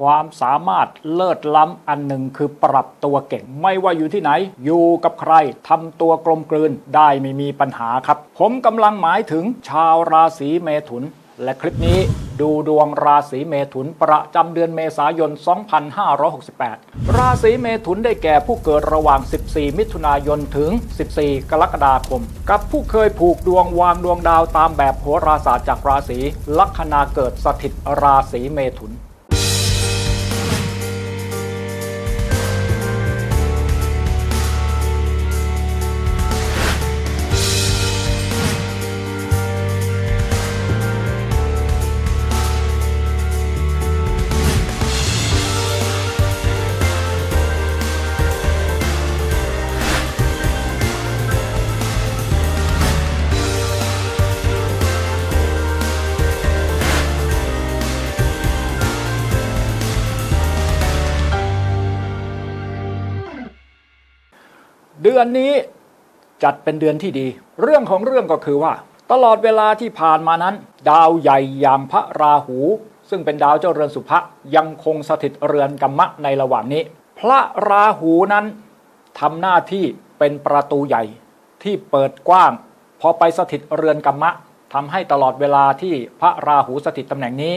ความสามารถเลิศล้ำอันหนึ่งคือปรับตัวเก่ง ไม่ว่าอยู่ที่ไหน อยู่กับใครทำตัวกลมกลืนได้ไม่มีปัญหาครับ ผมกำลังหมายถึงชาวราศีเมถุน และคลิปนี้ดูดวงราศีเมถุนประจำเดือนเมษายน 2568 ราศีเมถุนได้แก่ผู้เกิดระหว่าง 14 มิถุนายนถึง 14 กรกฎาคม กับผู้เคยผูกดวงวางดวงดาวตามแบบโหราศาสตร์จากราศีลัคนาเกิดสถิตราศีเมถุน ดือนนี้จัดเป็นเดือนที่ดี เรื่องของเรื่องก็คือว่า ตลอดเวลาที่ผ่านมานั้น ดาวใหญ่อย่างพระราหู ซึ่งเป็นดาวเจ้าเรือนสุภะยังคงสถิตเรือนกัมมะในระหว่างนี้ พระราหูนั้นทำหน้าที่เป็นประตูใหญ่ที่เปิดกว้าง พอไปสถิตเรือนกัมมะทำให้ตลอดเวลาที่พระราหูสถิตตำแหน่งนี้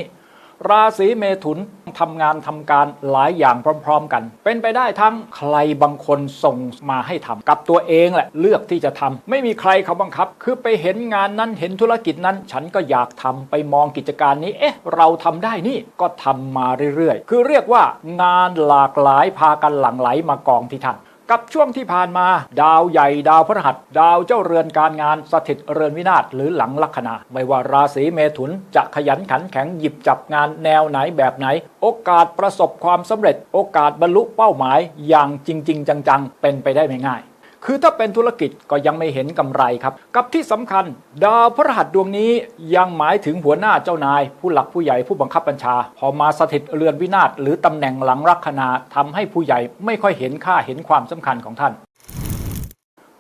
ราศีเมถุนทำงานทำการหลายอย่างพร้อม ๆ กัน เป็นไปได้ทั้งใครบางคนส่งมาให้ทำกับตัวเองแหละเลือกที่จะทำไม่มีใครเขาบังคับ คือไปเห็นงานนั้นเห็นธุรกิจนั้น ฉันก็อยากทำไปมองกิจการนี้ เอ๊ะ เราทำได้นี่ก็ทำมาเรื่อยๆ คือเรียกว่างานหลากหลายพากันหลั่งไหลมากองที่ท่าน กับช่วงที่ผ่านมา ดาวใหญ่ดาวพฤหัส ดาวเจ้าเรือนการงานสถิตเรือนวินาศหรือหลังลัคนา ไม่ว่าราศีเมถุนจะขยันขันแข็งหยิบจับงานแนวไหนแบบไหน โอกาสประสบความสำเร็จ โอกาสบรรลุเป้าหมายอย่างจริง ๆ จังๆ เป็นไปได้ไม่ง่าย คือถ้าเป็นธุรกิจก็ยังไม่เห็นกำไรครับ กับที่สำคัญ ดาวพระหัสดวงนี้ยังหมายถึงหัวหน้าเจ้านาย ผู้หลักผู้ใหญ่ผู้บังคับบัญชา พอมาสถิตเรือนวินาศหรือตำแหน่งหลังลัคนาทำให้ผู้ใหญ่ไม่ค่อยเห็นค่าเห็นความสำคัญของท่าน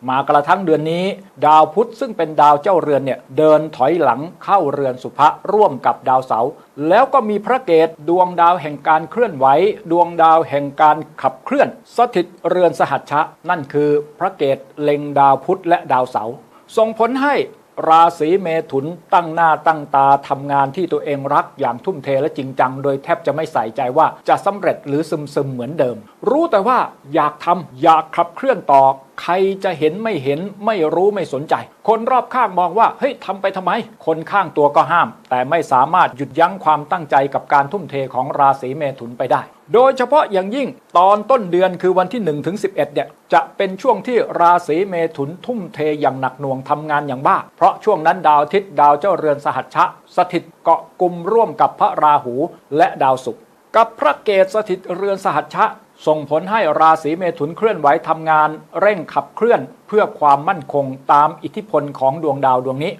มากระทั่งเดือนนี้ ดาวพุธซึ่งเป็นดาวเจ้าเรือนเนี่ยเดินถอยหลังเข้าเรือนสุภะร่วมกับดาวเสาร์แล้วก็มีพระเกตดวงดาวแห่งการเคลื่อนไหวดวงดาวแห่งการขับเคลื่อน สถิตเรือนสหัชชะ นั่นคือพระเกตเล็งดาวพุธและดาวเสาร์ส่งผลให้ราศีเมถุนตั้งหน้าตั้งตาทำงานที่ตัวเองรักอย่างทุ่มเทและจริงจัง โดยแทบจะไม่ใส่ใจว่าจะสำเร็จหรือซึมซึมๆเหมือนเดิม รู้แต่ว่าอยากทำอยากขับเคลื่อนต่อใครจะเห็นไม่เห็นไม่รู้ไม่สนใจ คนรอบข้างมองว่าเฮ้ยทำไปทำไม คนข้างตัวก็ห้าม แต่ไม่สามารถหยุดยั้งความตั้งใจกับการทุ่มเทของราศีเมถุนไปได้ โดยเฉพาะอย่างยิ่งตอนต้นเดือนคือวันที่1ถึง11เนี่ยจะเป็นช่วงที่ราศีเมถุนทุ่มเทอย่างหนักหน่วงทำงานอย่างบ้า เพราะช่วงนั้นดาวอาทิตย์ดาวเจ้าเรือนสหัชชะ สถิตเกาะกลุ่มร่วมกับพระราหูและดาวศุกร์กับพระเกศสถิตเรือนสหัชชะส่งผลให้ราศีเมถุนเคลื่อนไหวทำงาน เร่งขับเคลื่อนเพื่อความมั่นคงตามอิทธิพลของดวงดาวดวงนี้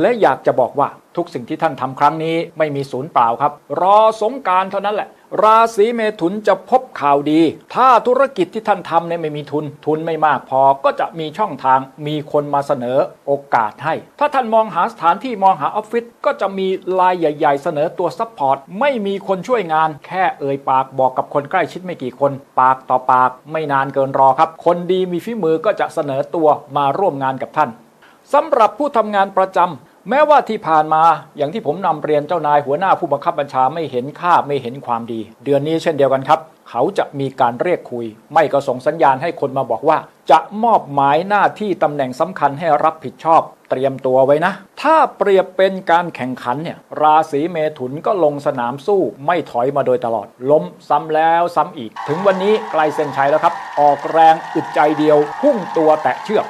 และอยากจะบอกว่าทุกสิ่งที่ท่านทำครั้งนี้ไม่มีศูนย์เปล่าครับ รอสงการเท่านั้นแหละ ราศีเมถุนจะพบข่าวดี ถ้าธุรกิจที่ท่านทำเนี่ยไม่มีทุน ทุนไม่มากพอก็จะมีช่องทางมีคนมาเสนอโอกาสให้ ถ้าท่านมองหาสถานที่มองหาออฟฟิศก็จะมีลายใหญ่ ๆ เสนอตัวซัพพอร์ตไม่มีคนช่วยงาน แค่เอ่ยปากบอกกับคนใกล้ชิดไม่กี่คน ปากต่อปากไม่นานเกินรอครับ คนดีมีฝีมือก็จะเสนอตัวมาร่วมงานกับท่านสำหรับผู้ทำงานประจำ แม้ว่าที่ผ่านมาอย่างที่ผมนำเรียนเจ้านายหัวหน้าผู้บังคับบัญชาไม่เห็นค่าไม่เห็นความดี เดือนนี้เช่นเดียวกันครับ เขาจะมีการเรียกคุย ไม่ก็ส่งสัญญาณให้คนมาบอกว่า จะมอบหมายหน้าที่ตำแหน่งสำคัญให้รับผิดชอบ เตรียมตัวไว้นะ ถ้าเปรียบเป็นการแข่งขันเนี่ยราศีเมถุนก็ลงสนามสู้ ไม่ถอยมาโดยตลอด ล้มซ้ำแล้วซ้ำอีก ถึงวันนี้ใกล้เส้นชัยแล้วครับ ออกแรงอึดใจเดียว พุ่งตัวแตะเชือก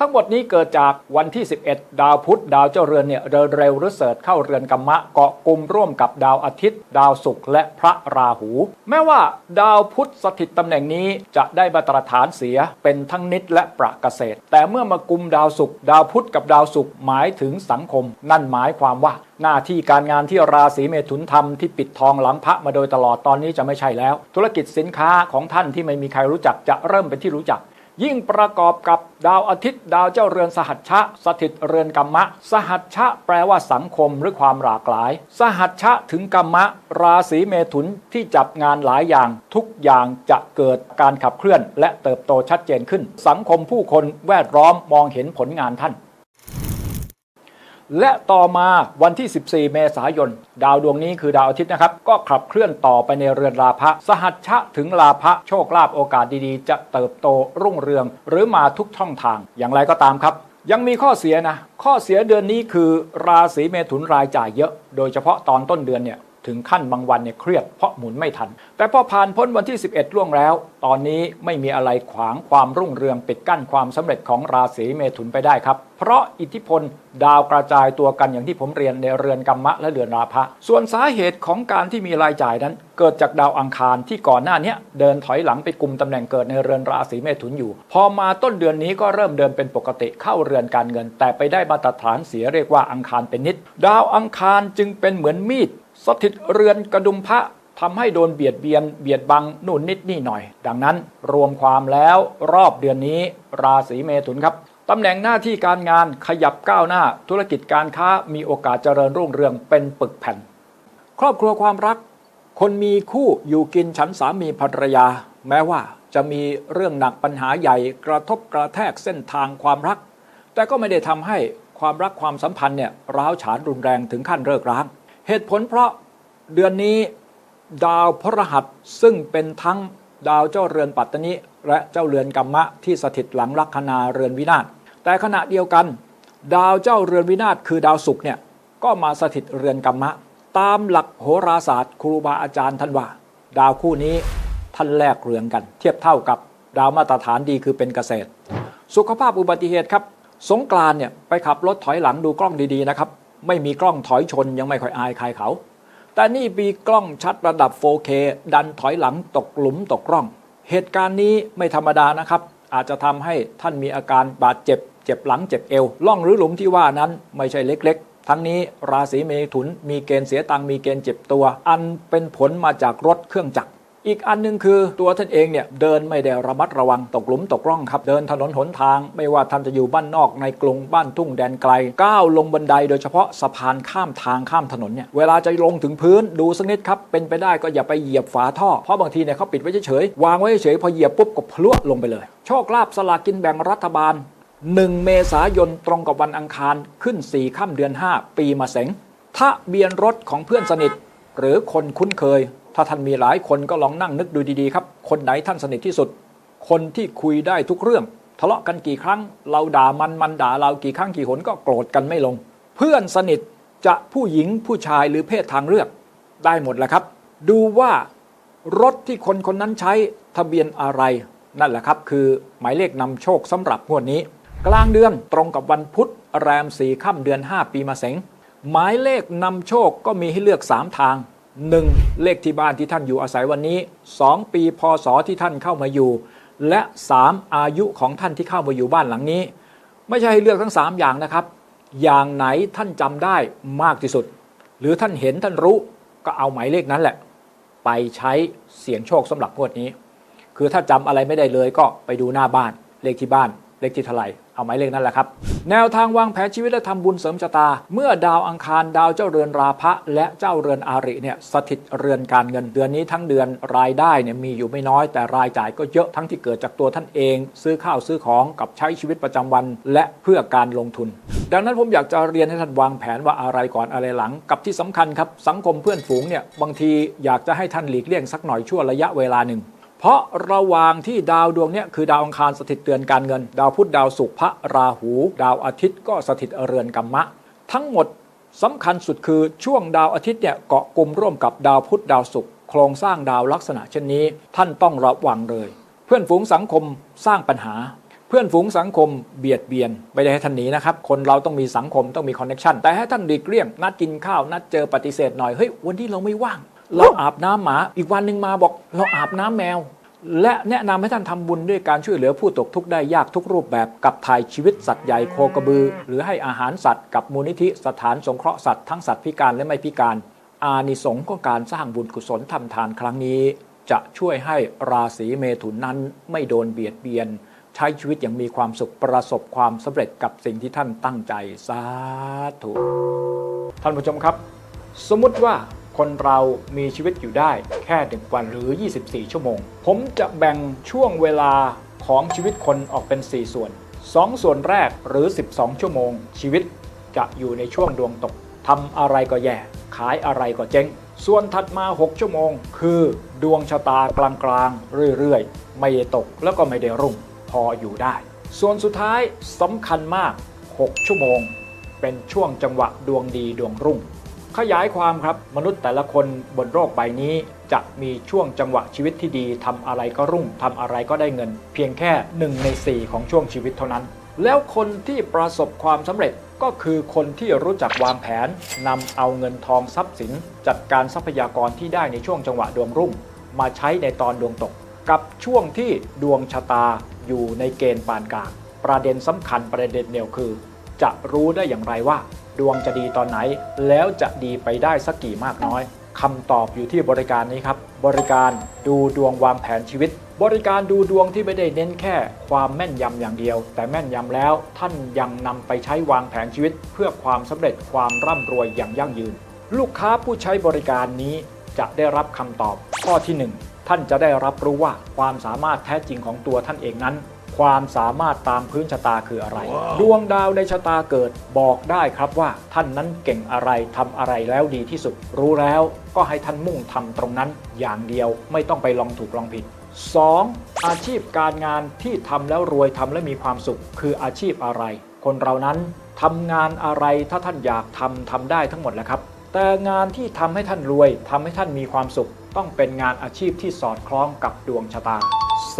ทั้งหมดนี้เกิดจากวันที่ 11 ดาวพุธดาวเจ้าเรือนเนี่ยเดินเร็วหรือเสริฐเข้าเรือนกัมมะเกาะกลุ่มร่วมกับดาวอาทิตย์ ดาวศุกร์และพระราหู แม้ว่าดาวพุธสถิตตำแหน่งนี้จะได้มาตรฐานเสียเป็นทั้งนิดและประเกษตร แต่เมื่อมากุมดาวศุกร์ดาวพุธกับดาวศุกร์หมายถึงสังคม นั่นหมายความว่าหน้าที่การงานที่ราศีเมถุนทำที่ปิดทองหลังพระมาโดยตลอดตอนนี้จะไม่ใช่แล้ว ธุรกิจสินค้าของท่านที่ไม่มีใครรู้จักจะเริ่มเป็นที่รู้จัก ยิ่งประกอบกับดาวอาทิตย์ ดาวเจ้าเรือนสหัชชะ สถิตเรือนกรรมะ สหัชชะแปลว่าสังคมหรือความหลากหลาย สหัชชะถึงกรรมะ ราศีเมถุนที่จับงานหลายอย่าง ทุกอย่างจะเกิดการขับเคลื่อน และเติบโตชัดเจนขึ้น สังคมผู้คนแวดล้อมมองเห็นผลงานท่าน และต่อมาวันที่ 14 เมษายน ดาวดวงนี้คือดาวอาทิตย์นะครับ ก็ขับเคลื่อนต่อไปในเรือนราพะ สหัชชะถึงราพะโชคลาภโอกาสดีๆ จะเติบโตรุ่งเรือง หรือมาทุกช่องทาง อย่างไรก็ตามครับ ยังมีข้อเสียนะ ข้อเสียเดือนนี้คือราศีเมถุนรายจ่ายเยอะ โดยเฉพาะตอนต้นเดือนเนี่ย ถึงขั้นบางวันเนี่ยเครียดเพราะหมุนไม่ทัน แต่พอผ่านพ้นวันที่ 11 ล่วงแล้ว ตอนนี้ไม่มีอะไรขวางความรุ่งเรืองปิดกั้นความสำเร็จของราศีเมถุนไปได้ครับ เพราะอิทธิพลดาวกระจายตัวกันอย่างที่ผมเรียนในเรือนกรรมะและเรือนราพะ ส่วนสาเหตุของการที่มีรายจ่ายนั้น เกิดจากดาวอังคารที่ก่อนหน้านี้เดินถอยหลังไปกลุ่มตำแหน่งเกิดในเรือนราศีเมถุนอยู่ พอมาต้นเดือนนี้ก็เริ่มเดินเป็นปกติเข้าเรือนการเงิน แต่ไปได้มาตรฐานเสียเรียกว่าอังคารเป็นนิด ดาวอังคารจึงเป็นเหมือนมีด สถิตเรือนกระดุมพระทำให้โดนเบียดเบียนเบียดบังนู่นนิดนี่หน่อย ดังนั้นรวมความแล้วรอบเดือนนี้ราศีเมถุนครับตำแหน่งหน้าที่การงานขยับก้าวหน้า ธุรกิจการค้ามีโอกาสเจริญรุ่งเรืองเป็นปึกแผ่น ครอบครัวความรัก คนมีคู่อยู่กินฉันสามีภรรยา แม้ว่าจะมีเรื่องหนักปัญหาใหญ่กระทบกระแทกเส้นทางความรัก แต่ก็ไม่ได้ทำให้ความรักความสัมพันธ์เนี่ยร้าวฉานรุนแรงถึงขั้นเลิกร้าง เหตุผลเพราะเดือนนี้ดาวพฤหัสซึ่งเป็นทั้งดาวเจ้าเรือนปัตตนิและเจ้าเรือนกรรมะที่สถิตหลังลัคนาเรือนวินาศแต่ขณะเดียวกัน ดาวเจ้าเรือนวินาศคือดาวศุกร์เนี่ยก็มาสถิตเรือนกรรมะ ตามหลักโหราศาสตร์ครูบาอาจารย์ท่านว่า ดาวคู่นี้ท่านแลกเรือนกัน เทียบเท่ากับดาวมาตรฐานดีคือเป็นเกษตร สุขภาพอุบัติเหตุครับ สงกรานเนี่ยไปขับรถถอยหลังดูกล้องดีๆนะครับ ไม่มีกล้องถอยชนยังไม่ค่อยอายใครเขา แต่นี่มีกล้องชัดระดับ 4K ดันถอยหลังตกหลุมตกร่อง เหตุการณ์นี้ไม่ธรรมดานะครับ อาจจะทำให้ท่านมีอาการบาดเจ็บ เจ็บหลังเจ็บเอวล่องหรือหลุมที่ว่านั้นไม่ใช่เล็กๆ ทั้งนี้ราศีเมถุนมีเกณฑ์เสียตังมีเกณฑ์เจ็บตัว อันเป็นผลมาจากรถเครื่องจักร อีกอันหนึงคือตัวท่านเองเนี่ยเดินไม่ได้ระมัดระวังตกหลุมตกร่องครับ เดินถนนหนทาง ไม่ว่าท่านจะอยู่บ้านนอกในกรุงบ้านทุ่งแดนไกล ก้าวลงบันไดโดยเฉพาะสะพานข้ามทางข้ามถนนเนี่ยเวลาจะลงถึงพื้นดูสักนิดครับ เป็นไปได้ก็อย่าไปเหยียบฝาท่อ เพราะบางทีเนี่ยเขาปิดไว้เฉยๆวางไว้เฉยๆพอเหยียบปุ๊บก็พลวดลงไปเลย โชคลาภสลากกินแบ่งรัฐบาล 1 เมษายนตรงกับวันอังคารขึ้น4ค่ำเดือน 5 ปีมาเสงทะเบียนรถของเพื่อนสนิท หรือคนคุ้นเคย ถ้าท่านมีหลายคนก็ลองนั่งนึกดูดีๆครับ คนไหนท่านสนิทที่สุด คนที่คุยได้ทุกเรื่อง ทะเลาะกันกี่ครั้ง เราด่ามันมันด่าเรากี่ครั้งกี่หนก็โกรธกันไม่ลง เพื่อนสนิทจะผู้หญิงผู้ชายหรือเพศทางเลือกได้หมดแหละครับ ดูว่ารถที่คนคนนั้นใช้ทะเบียนอะไร นั่นแหละครับคือหมายเลขนำโชคสำหรับงวดนี้ กลางเดือนตรงกับวันพุธแรมสี่ค่ำเดือน 5 ปีมาเสงหมายเลขนำโชคก็มีให้เลือก 3 ทาง 1. เลขที่บ้านที่ท่านอยู่อาศัยวันนี้ 2. ปีพศที่ท่านเข้ามาอยู่ และ 3. อายุของท่านที่เข้ามาอยู่บ้านหลังนี้ ไม่ใช่ให้เลือกทั้ง 3 อย่างนะครับ อย่างไหนท่านจำได้มากที่สุด หรือท่านเห็นท่านรู้ก็เอาหมายเลขนั้นแหละ ไปใช้เสี่ยงโชคสำหรับงวดนี้ คือถ้าจำอะไรไม่ได้เลยก็ไปดูหน้าบ้านเลขที่บ้าน เลขที่เท่าไหร่เอาหมายเลขนั้นแหละครับ แนวทางวางแผนชีวิตและทำบุญเสริมชะตา เมื่อดาวอังคารดาวเจ้าเรือนราพะ และเจ้าเรือนอาริเนี่ยสถิตเรือนการเงินเดือนนี้ทั้งเดือนรายได้เนี่ยมีอยู่ไม่น้อยแต่รายจ่ายก็เยอะทั้งที่เกิดจากตัวท่านเอง ซื้อข้าวซื้อของกับใช้ชีวิตประจำวัน และเพื่อการลงทุน ดังนั้นผมอยากจะเรียนให้ท่านวางแผนว่าอะไรก่อนอะไรหลัง กับที่สำคัญครับสังคมเพื่อนฝูงเนี่ยบางทีอยากจะให้ท่านหลีกเลี่ยงสักหน่อยชั่วระยะเวลาหนึ่ง ราะระหว่างที่ดาวดวงนี้คือดาวอังคารสถิตเตือนการเงิน ดาวพุธดาวศุกร์พระราหู ดาวอาทิตย์ก็สถิตเรือนกรรมะ ทั้งหมดสำคัญสุดคือช่วงดาวอาทิตย์เนี่ยเกาะกลุ่มร่วมกับดาวพุธดาวศุกร์โครงสร้างดาวลักษณะเช่นนี้ ท่านต้องระวังเลย เพื่อนฝูงสังคมสร้างปัญหา เพื่อนฝูงสังคมเบียดเบียนไม่ได้ให้ท่านหนีนะครับ คนเราต้องมีสังคมต้องมีคอนเนคชันแต่ให้ท่านหลีกเลี่ยงนัดกินข้าวนัดเจอปฏิเสธหน่อยเฮ้ยวันนี้เราไม่ว่าง เราอาบน้ำหมาอีกวันหนึ่งมาบอก เราอาบน้ำแมว และแนะนำให้ท่านทำบุญด้วยการช่วยเหลือผู้ตกทุกข์ได้ยากทุกรูปแบบกับถ่ายชีวิตสัตว์ใหญ่โคกระบือ หรือให้อาหารสัตว์กับมูลนิธิสถานสงเคราะห์สัตว์ทั้งสัตว์พิการและไม่พิการ อานิสงส์ของการสร้างบุญกุศลทำทานครั้งนี้ จะช่วยให้ราศีเมถุนนั้นไม่โดนเบียดเบียน ใช้ชีวิตอย่างมีความสุขประสบความสำเร็จกับสิ่งที่ท่านตั้งใจสาธุท่านผู้ชมครับ สมมุติว่า คนเรามีชีวิตอยู่ได้แค่หนึ่งวันหรือ 24 ชั่วโมง ผมจะแบ่งช่วงเวลาของชีวิตคนออกเป็น 4 ส่วน 2 ส่วนแรกหรือ 12 ชั่วโมง ชีวิตจะอยู่ในช่วงดวงตกทำอะไรก็แย่ ขายอะไรก็เจ๊ง ส่วนถัดมา 6 ชั่วโมง คือดวงชะตากลางๆเรื่อยๆ ไม่ได้ตกแล้วก็ไม่ได้รุ่ง พออยู่ได้ ส่วนสุดท้ายสำคัญมาก 6 ชั่วโมง เป็นช่วงจังหวะดวงดีดวงรุ่ง ขยายความครับมนุษย์แต่ละคนบนโลกใบนี้ จะมีช่วงจังหวะชีวิตที่ดีทำอะไรก็รุ่งทำอะไรก็ได้เงิน เพียงแค่หนึ่งใน4 ของช่วงชีวิตเท่านั้น แล้วคนที่ประสบความสำเร็จก็คือคนที่รู้จักวางแผนนำเอาเงินทองทรัพย์สิน จัดการทรัพยากรที่ได้ในช่วงจังหวะดวงรุ่ง มาใช้ในตอนดวงตก กับช่วงที่ดวงชะตาอยู่ในเกณฑ์ปานกลางประเด็นสำคัญประเด็นเดียวคือ จะรู้ได้อย่างไรว่า ดวงจะดีตอนไหน แล้วจะดีไปได้สักกี่มากน้อยคำตอบอยู่ที่บริการนี้ครับ บริการดูดวงวางแผนชีวิต บริการดูดวงที่ไม่ได้เน้นแค่ ความแม่นยำอย่างเดียว แต่แม่นยำแล้วท่านยังนำไปใช้วางแผนชีวิต เพื่อความสำเร็จความร่ำรวยอย่างยั่งยืน ลูกค้าผู้ใช้บริการนี้จะได้รับคำตอบข้อที่ 1 ท่านจะได้รับรู้ว่าความสามารถแท้จริงของตัวท่านเองนั้น ความสามารถตามพื้นชะตาคืออะไร ดวงดาวในชะตาเกิดบอกได้ครับว่าท่านนั้นเก่งอะไรทำอะไรแล้วดีที่สุด รู้แล้วก็ให้ท่านมุ่งทำตรงนั้นอย่างเดียวไม่ต้องไปลองถูกลองผิด 2. อาชีพการงานที่ทำแล้วรวยทำและมีความสุข คืออาชีพอะไร คนเรานั้นทำงานอะไรถ้าท่านอยากทำทำได้ทั้งหมดแหละครับ แต่งานที่ทำให้ท่านรวยทำให้ท่านมีความสุข ต้องเป็นงานอาชีพที่สอดคล้องกับดวงชะตา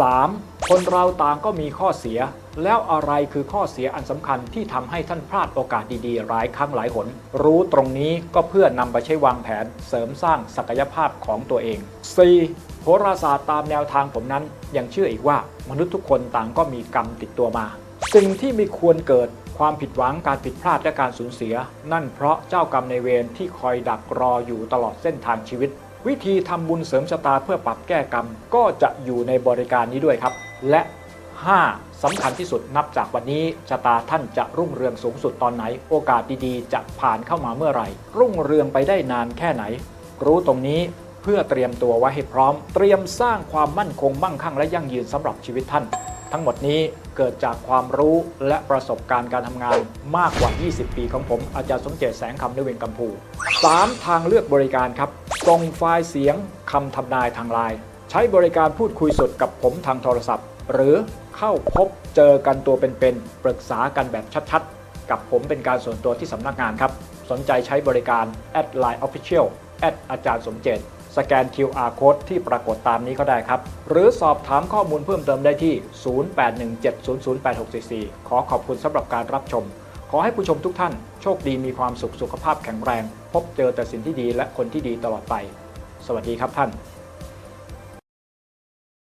3. คนเราต่างก็มีข้อเสีย แล้วอะไรคือข้อเสียอันสำคัญที่ทำให้ท่านพลาดโอกาสดีๆ หลายครั้งหลายหน รู้ตรงนี้ก็เพื่อนำไปใช้วางแผนเสริมสร้างศักยภาพของตัวเอง 4. โหราศาสตร์ตามแนวทางผมนั้น ยังเชื่ออีกว่ามนุษย์ทุกคนต่างก็มีกรรมติดตัวมา สิ่งที่มีควรเกิดความผิดหวังการผิดพลาดและการสูญเสีย นั่นเพราะเจ้ากรรมในเวรที่คอยดักรออยู่ตลอดเส้นทางชีวิต วิธีทำบุญเสริมชะตาเพื่อปรับแก้กรรม ก็จะอยู่ในบริการนี้ด้วยครับ และ 5. สำคัญที่สุดนับจากวันนี้ชะตาท่านจะรุ่งเรืองสูงสุดตอนไหน โอกาสดีๆ จะผ่านเข้ามาเมื่อไหร่ รุ่งเรืองไปได้นานแค่ไหน รู้ตรงนี้เพื่อเตรียมตัวไว้ให้พร้อม เตรียมสร้างความมั่นคงมั่งคั่งและยั่งยืนสำหรับชีวิตท่าน ทั้งหมดนี้ เกิดจากความรู้และประสบการณ์การทำงานมากกว่า 20 ปีของผม อาจารย์สมเจตแสงคำนเวงกัมพู 3. ทางเลือกบริการครับส่งไฟล์เสียงคำทำนายทางไลน์ใช้บริการพูดคุยสดกับผมทางโทรศัพท์ หรือเข้าพบเจอกันตัวเป็นๆปรึกษากันแบบชัดๆ กับผมเป็นการส่วนตัวที่สำนักงานครับ สนใจใช้บริการ แอดไลน์ Official แอดอาจารย์สมเจต สแกน QR Code ที่ปรากฏตามนี้ก็ได้ครับ หรือสอบถามข้อมูลเพิ่มเติมได้ที่ 0817008644 ขอขอบคุณสำหรับการรับชม ขอให้ผู้ชมทุกท่านโชคดีมีความสุขสุขภาพแข็งแรง พบเจอแต่สิ่งที่ดีและคนที่ดีตลอดไป สวัสดีครับท่าน